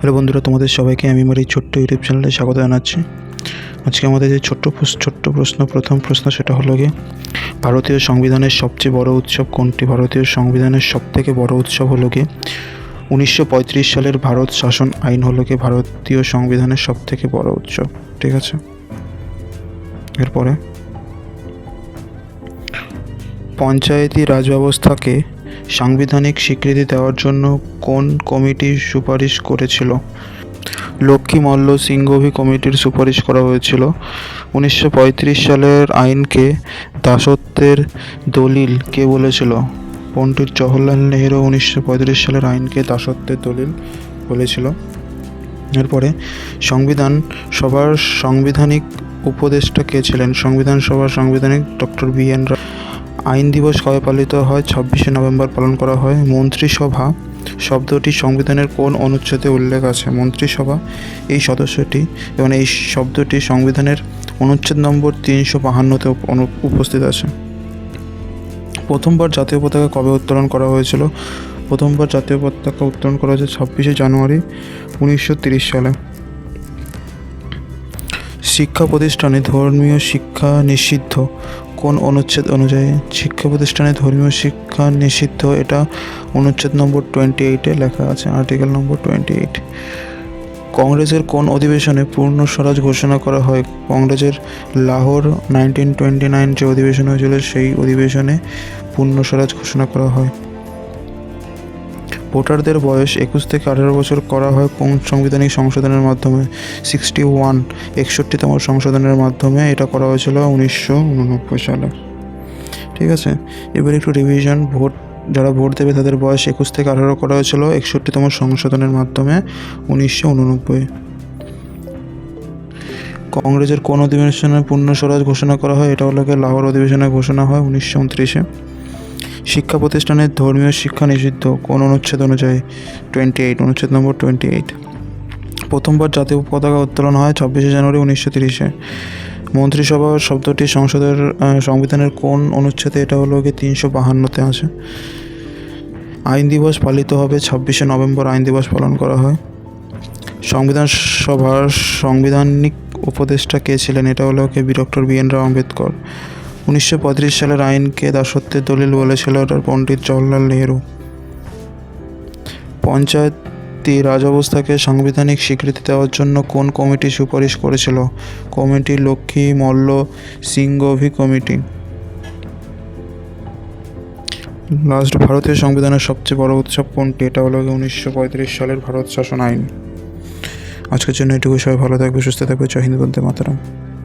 Hello বন্ধুরা, তোমাদের সবাইকে আমি আমার এই ছোট্ট ইউটিউব চ্যানেলে স্বাগত জানাচ্ছি। আজকে আমাদের যে ছোট্ট ছোট্ট প্রশ্ন, প্রথম প্রশ্ন সেটা হলো গিয়ে, ভারতীয় সংবিধানের সবচেয়ে বড় উৎসব কোনটি? ভারতীয় সংবিধানের সবথেকে বড় উৎসব হলো গিয়ে, উনিশশো পঁয়ত্রিশ সালের ভারত শাসন আইন হলো গিয়ে ভারতীয় সংবিধানের সবথেকে বড় উৎসব, ঠিক আছে? এরপরে, পঞ্চায়েতি রাজ ব্যবস্থাকে সাংবিধানিক স্বীকৃতি দেওয়ার জন্য কোন কমিটি সুপারিশ করেছিল? লক্ষ্মী মল্ল সিংঘভি কমিটির সুপারিশ করা হয়েছিল। উনিশশো পঁয়ত্রিশ সালের আইনকে দাসত্বের দলিল কে বলেছিল? পণ্ডিত জওহরলাল নেহেরু উনিশশো সালের আইনকে দাসত্বের দলিল বলেছিল। এরপরে, সংবিধান সভার সাংবিধানিক উপদেষ্টা কে ছিলেন? সংবিধান সভার সাংবিধানিক ডক্টর বি এন আইন দিবস কবে পালিত হয়? ছাব্বিশে নভেম্বর পালন করা হয়। মন্ত্রিসভা শব্দটি সংবিধানের কোন অনুচ্ছেদে উল্লেখ আছে? মন্ত্রিসভা, এই সদস্যটি এবং এই শব্দটি সংবিধানের অনুচ্ছেদ নম্বর তিনশো বাহান্নতে উপস্থিত আছে। প্রথমবার জাতীয় পতাকা কবে উত্তোলন করা হয়েছিল? প্রথমবার জাতীয় পতাকা উত্তোলন করা হয়েছে ছাব্বিশে জানুয়ারি উনিশশো সালে। শিক্ষা প্রতিষ্ঠানে ধর্মীয় শিক্ষা নিষিদ্ধ কোন অনুচ্ছেদ অনুযায়ী শিক্ষা প্রতিষ্ঠানে ধর্মীয় শিক্ষা নিষিদ্ধ? এটা অনুচ্ছেদ নম্বর টোয়েন্টি এইটে লেখা আছে আর্টিকেল নম্বর টোয়েন্টি এইট কংগ্রেসের কোন অধিবেশনে পূর্ণ স্বরাজ ঘোষণা করা হয়? কংগ্রেসের লাহোর নাইনটিন টোয়েন্টি নাইন যে অধিবেশন হয়েছিল, সেই অধিবেশনে পূর্ণ স্বরাজ ঘোষণা করা হয়। ভোটারদের বয়স একুশ থেকে আঠারো বছর করা হয় কোন সাংবিধানিক সংশোধনের মাধ্যমে? সিক্সটি ওয়ান একষট্টিতম সংশোধনের মাধ্যমে এটা করা হয়েছিল উনিশশো উননব্বই সালে। ঠিক আছে? এবার একটু রিভিশন ভোট, যারা ভোট দেবে তাদের বয়স একুশ থেকে আঠারো করা হয়েছিল একষট্টিতম সংশোধনের মাধ্যমে উনিশশো উননব্বই। কংগ্রেসের কোন অধিবেশনে পূর্ণ স্বরাজ ঘোষণা করা হয়? এটা হলো লাহোর অধিবেশনে ঘোষণা হয় উনিশশো উনত্রিশে। শিক্ষা প্রতিষ্ঠানের ধর্মীয় শিক্ষা নিষিদ্ধ কোন অনুচ্ছেদ অনুযায়ী? টোয়েন্টি এইট অনুচ্ছেদ নম্বর টোয়েন্টি এইট প্রথমবার জাতীয় পতাকা উত্তোলন হয় ছাব্বিশে জানুয়ারি উনিশশো তিরিশে। মন্ত্রিসভা শব্দটি সংসদের সংবিধানের কোন অনুচ্ছেদে? এটা হলো গিয়ে তিনশো বাহান্নতে আছে। আইন দিবস পালিত হবে ছাব্বিশে নভেম্বর আইন দিবস পালন করা হয়। সংবিধান সভার সাংবিধানিক উপদেষ্টা কে ছিলেন? এটা হলো কে B doctor B N Rao Ambedkar. উনিশশো পঁয়ত্রিশ সালের আইনকে দাসত্বের দলিল বলেছিল ডক্টর পণ্ডিত জওহরলাল নেহরু। পঞ্চায়েতি রাজ অবস্থাকে সাংবিধানিক স্বীকৃতি দেওয়ার জন্য কোন কমিটি সুপারিশ করেছিল? Committee Laxmi Mall Singhvi committee last, ভারতীয় সংবিধানের সবচেয়ে বড় উৎসব কোনটি? এটা হলো উনিশশো পঁয়ত্রিশ সালের ভারত শাসন আইন। আজকের জন্য এটুকু সবাই ভালো থাকবে, সুস্থ থাকবে। জয় হিন্দ, বন্দে মাতারাম।